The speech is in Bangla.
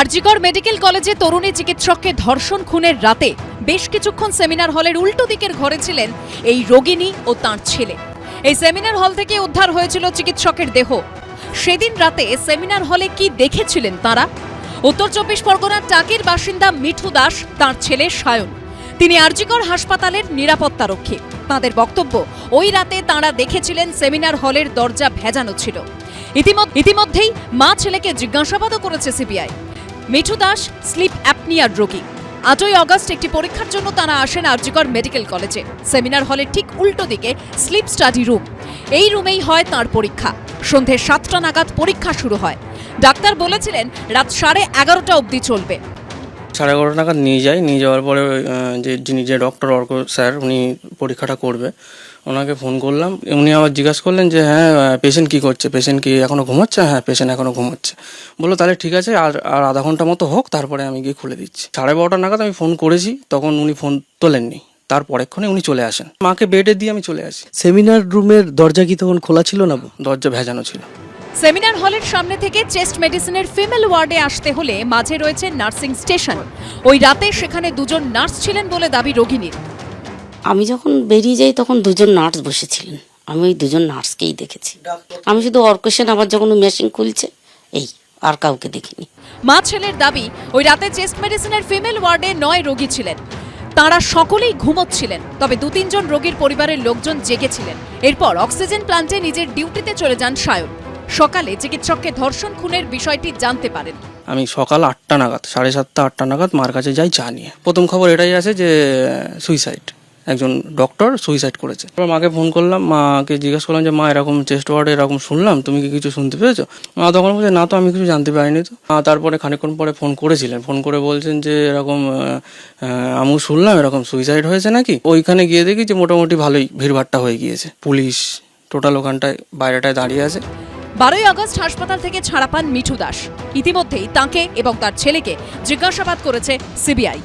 আরজিকর মেডিকেল কলেজে তরুণী চিকিৎসককে ধর্ষণ খুনের রাতে বেশ কিছুক্ষণ সেমিনার হলের উল্টো দিকের ঘরে ছিলেন এই রোগিণী ও তাঁর ছেলে। এই সেমিনার হল থেকে উদ্ধার হয়েছিল চিকিৎসকের দেহ। সেদিন রাতে সেমিনার হলে কি দেখেছিলেন তারা? উত্তর চব্বিশ পরগনার টাকির বাসিন্দা মিঠু দাস, তাঁর ছেলে সায়ন। তিনি আরজিকর হাসপাতালের নিরাপত্তারক্ষী তাঁদের বক্তব্য, ওই রাতে তাঁরা দেখেছিলেন সেমিনার হলের দরজা ভেজানো ছিল। ইতিমধ্যেই মা ছেলেকে জিজ্ঞাসাবাদও করেছে CBI. Mithu Das, sleep apnoea রোগী। আটই অগস্ট একটি পরীক্ষার জন্য তারা আসেন আর্যকর মেডিকেল কলেজে। সেমিনার হলে ঠিক উল্টো দিকে স্লিপ স্টাডি রুম। এই রুমেই হয় তার পরীক্ষা। সন্ধে সাতটা নাগাদ পরীক্ষা শুরু হয়। ডাক্তার বলেছিলেন, রাত সাড়ে এগারোটা অবধি চলবে। সাড়ে এগারোটা নাগাদ নিয়ে যাই। নিয়ে যাওয়ার পরে যে যিনি যে ডক্টর অর্ক স্যার উনি পরীক্ষাটা করবে। ওনাকে ফোন করলাম। উনি আবার জিজ্ঞাসা করলেন যে হ্যাঁ পেশেন্ট কি করছে? পেশেন্ট কি এখনও ঘুমাচ্ছে? হ্যাঁ পেশেন্ট এখনও ঘুমাচ্ছে। বলল তাহলে ঠিক আছে আর আর আধা ঘণ্টা মতো হোক তারপরে আমি গিয়ে খুলে দিচ্ছি। সাড়ে বারোটা নাগাদ আমি ফোন করেছি। তখন উনি ফোন তোলেননি। তার পরেক্ষণে উনি চলে আসেন। মাকে বেডে দিয়ে আমি চলে আসি। সেমিনার রুমের দরজা কি তখন খোলা ছিল না? দরজা ভেজানো ছিল। সেমিনার হলের সামনে থেকে চেস্ট মেডিসিনের ফিমেল ওয়ার্ডে আসতে হলে মাঝে রয়েছে নার্সিং স্টেশন। ওই রাতে সেখানে দুজন নার্স ছিলেন বলে দাবি রোগিণীর আমি যখন বেরিয়ে যাই তখন দুজন নার্স বসেছিলেন। আমি ওই দুজন নার্সকেই দেখেছি। আমি শুধু অর্কেশন আবার যখন মেশিন খুলছে এই আর কাউকে দেখিনি। মা ছেলের দাবি ওই রাতে চেস্ট মেডিসিনের ফিমেল ওয়ার্ডে নয় রোগী ছিলেন। তাঁরা সকলেই ঘুমোচ্ছিলেন তবে দু তিনজন রোগীর পরিবারের লোকজন জেগেছিলেন। এরপর অক্সিজেন প্লান্টে নিজের ডিউটিতে চলে যান সায়ন। সকালে চিকিৎসককে ধর্ষণ খুনের বিষয়টি জানতে পারেন। আমি সকাল আটটা নাগাদ, সাড়ে সাতটা, আটটা নাগাদ মার কাছে যাই, চা নিয়ে। প্রথম খবর এটাই আছে যে সুইসাইড একজন ডক্টর সুইসাইড করেছে। এবার মাকে ফোন করলাম, মাকে জিজ্ঞেস করলাম যে, মা, এরকম চেস্ট ওয়ার্ড এরকম শুনলাম, তুমি কি কিছু শুনতে পেয়েছ? মা তখন বলছে, না তো, আমি কিছু জানতে পারিনি তো। মা তারপরে খানিকক্ষণ পরে ফোন করেছিলেন। ফোন করে বলছেন যে, এরকম আমিও শুনলাম, এরকম সুইসাইড হয়েছে নাকি? ওইখানে গিয়ে দেখি যে, মোটামুটি ভালোই ভিড়ভাট্টা হয়ে গিয়েছে। পুলিশ টোটাল ওখানটায়, বাইরেটায় দাঁড়িয়ে আছে। বারোই আগস্ট হাসপাতাল থেকে ছাড়া পান মিঠু দাস। ইতিমধ্যেই তাঁকে এবং তার ছেলেকে জিজ্ঞাসাবাদ করেছে সিবিআই।